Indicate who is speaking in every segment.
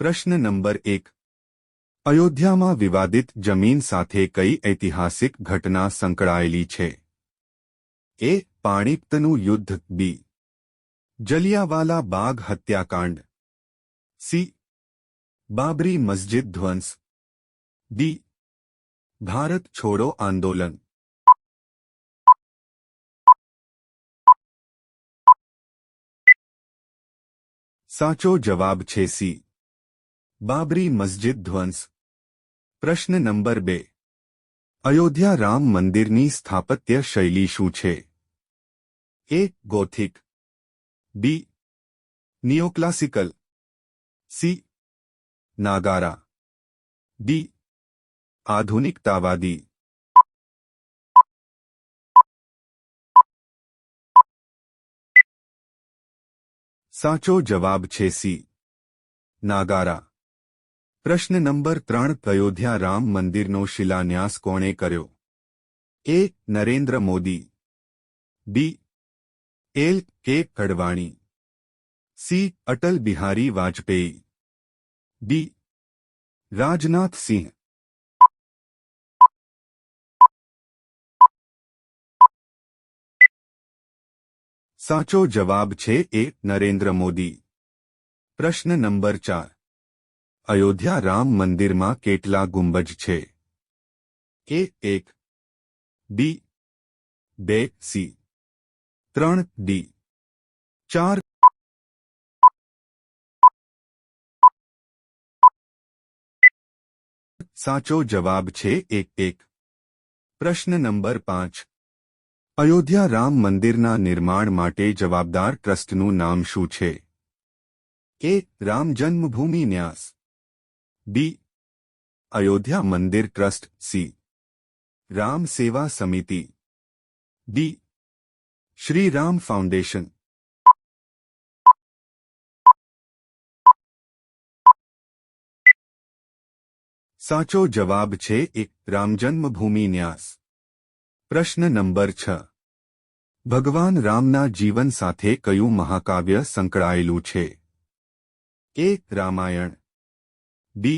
Speaker 1: પ્રશ્ન નંબર એક અયોધ્યામાં વિવાદિત જમીન સાથે કઈ ઐતિહાસિક ઘટના સંકળાયેલી છે એ પાણીપતનું યુદ્ધ બી જલિયાવાલા બાગ હત્યાકાંડ સી બાબરી મસ્જિદ ધ્વંસ ડી ભારત છોડો આંદોલન સાચો જવાબ છે સી बाबरी मस्जिद ध्वंस प्रश्न नंबर बे अयोध्या राम मंदिर की स्थापत्य शैली शू A Gothic B neoclassical C Nagara D आधुनिकतावादी साचो जवाब छे सी नागारा प्रश्न नंबर त्रण अयोध्या राम मंदिर नो शिलान्यास कोणे A Narendra Modi B L K Advani C Atal Bihari Vajpayee B Rajnath Singh साचो जवाब छे ए नरेंद्र मोदी प्रश्न नंबर चार અયોધ્યા રામ મંદિરમાં કેટલા ગુંબજ છે એ એક બી બે સી ત્રણ ડી ચાર સાચો જવાબ છે એક એક પ્રશ્ન નંબર પાંચ અયોધ્યા રામ મંદિરના નિર્માણ માટે જવાબદાર ટ્રસ્ટનું નામ શું છે A Ram Janmabhoomi ન્યાસ b Ayodhya Mandir trust c Ram सेवा समिति d श्रीराम फाउंडेशन સાચો જવાબ છે 6 એક રામ જન્મ ભૂમિ ન્યાસ પ્રશ્ન નંબર 6 ભગવાન રામ ના જીવન સાથે કયું મહાકાવ્ય સંકળાયેલું છે એક Ramayana D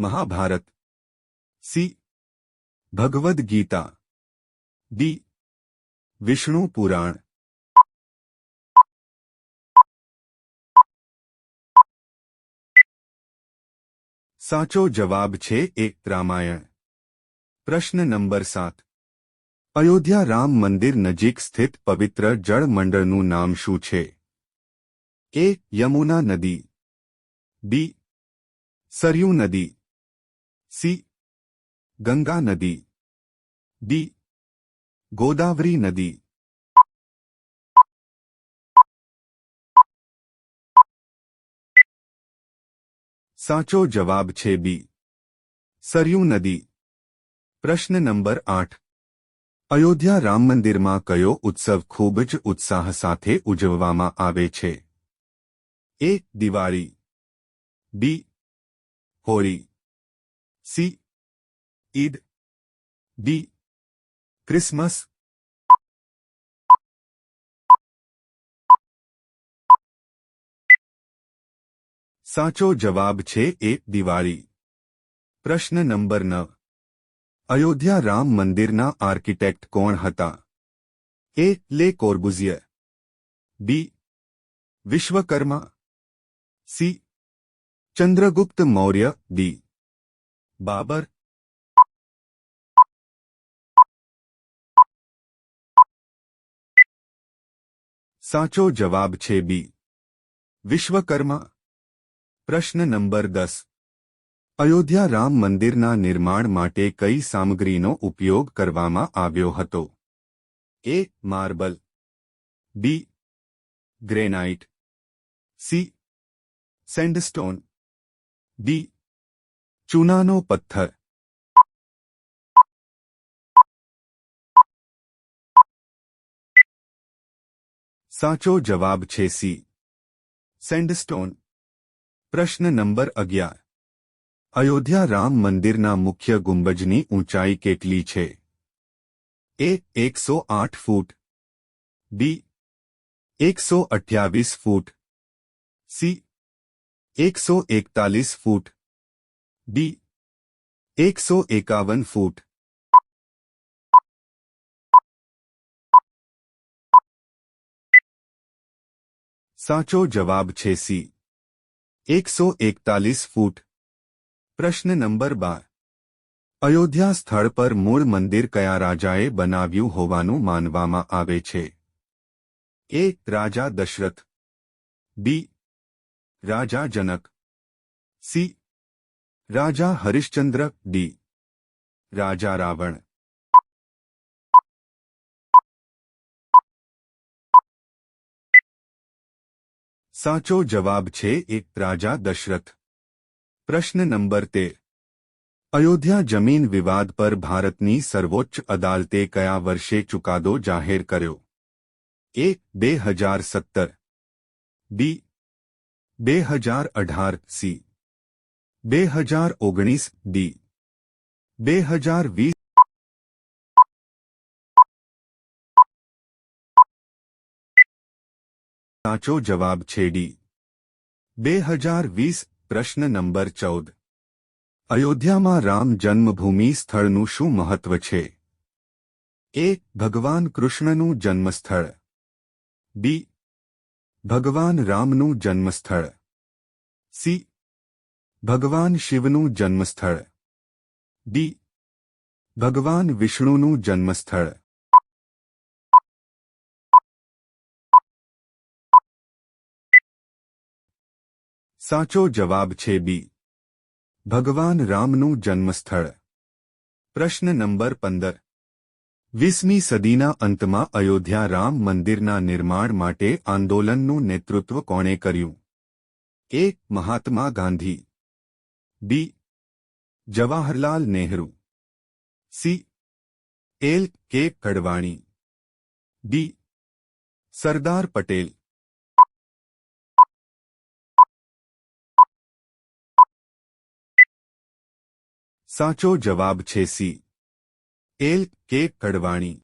Speaker 1: Mahabharata C Bhagavad Gita D Vishnu Purana साचो जवाब छे ए रामायण प्रश्न नंबर सात अयोध्या राम मंदिर नजीक स्थित पवित्र जड़ मंडल नाम शू ए यमुना नदी बी સરયુ નદી સી ગંગા નદી ડી ગોદાવરી નદી સાચો જવાબ છે બી સરયુ નદી પ્રશ્ન નંબર આઠ અયોધ્યા રામ મંદિરમાં કયો ઉત્સવ ખૂબ જ ઉત્સાહ સાથે ઉજવવામાં આવે છે A Diwali B Holi C Eid B Christmas साचो जवाब छे ए दिवाली प्रश्न नंबर न अयोध्या राम मंदिर ना आर्किटेक्ट कौन हता A Le Corbusier B Vishwakarma C Chandragupta Maurya B Babur સાચો જવાબ છે બી વિશ્વકર્મા પ્રશ્ન નંબર દસ અયોધ્યા રામ મંદિરના નિર્માણ માટે કઈ સામગ્રીનો ઉપયોગ કરવામાં આવ્યો હતો A marble B granite C sandstone D ચૂનાનો પથ્થર સાચો જવાબ છે સી સેન્ડસ્ટોન પ્રશ્ન નંબર અગિયાર અયોધ્યા રામ મંદિરના મુખ્ય ગુંબજની ઊંચાઈ કેટલી છે એ એકસો આઠ ફૂટ બી એકસો અઠ્યાવીસ foot C 141 foot D 151 foot સાચો જવાબ છે સી 141 ફૂટ પ્રશ્ન નંબર 12 અયોધ્યા સ્થળ પર મોર મંદિર કયા રાજાએ બનાવ્યું હોવાનું માનવામાં આવે છે A Raja Dasharath B Raja Janak C Raja Harishchandra D Raja Ravan साचो जवाब छे एक राजा दशरथ प्रश्न नंबर तेर अयोध्या जमीन विवाद पर भारतनी सर्वोच्च अदालते कया वर्षे चुकादो जाहिर करो एक दे हजार सत्तर बी બે હજાર અઢાર સી બે હજાર ઓગણીસ ડી બે હજાર વીસ સાચો જવાબ છે ડી બે હજાર વીસ પ્રશ્ન નંબર ચૌદ અયોધ્યામાં રામ જન્મભૂમિ સ્થળનું શું મહત્વ છે એ ભગવાન કૃષ્ણનું જન્મસ્થળ બી भगवान राम નું જન્મસ્થળ C भगवान शिव નું જન્મસ્થળ D भगवान विष्णु નું જન્મસ્થળ સાચો જવાબ છે B ભગવાન રામ નું જન્મસ્થળ પ્રશ્ન નંબર 15 વીસમી સદીના અંતમાં અયોધ્યા રામ મંદિરના નિર્માણ માટે આંદોલનનું નેતૃત્વ કોણે કર્યું A Mahatma Gandhi B Jawaharlal Nehru C L K Advani D સરદાર પટેલ સાચો જવાબ છે સી એલ કે કડવાણી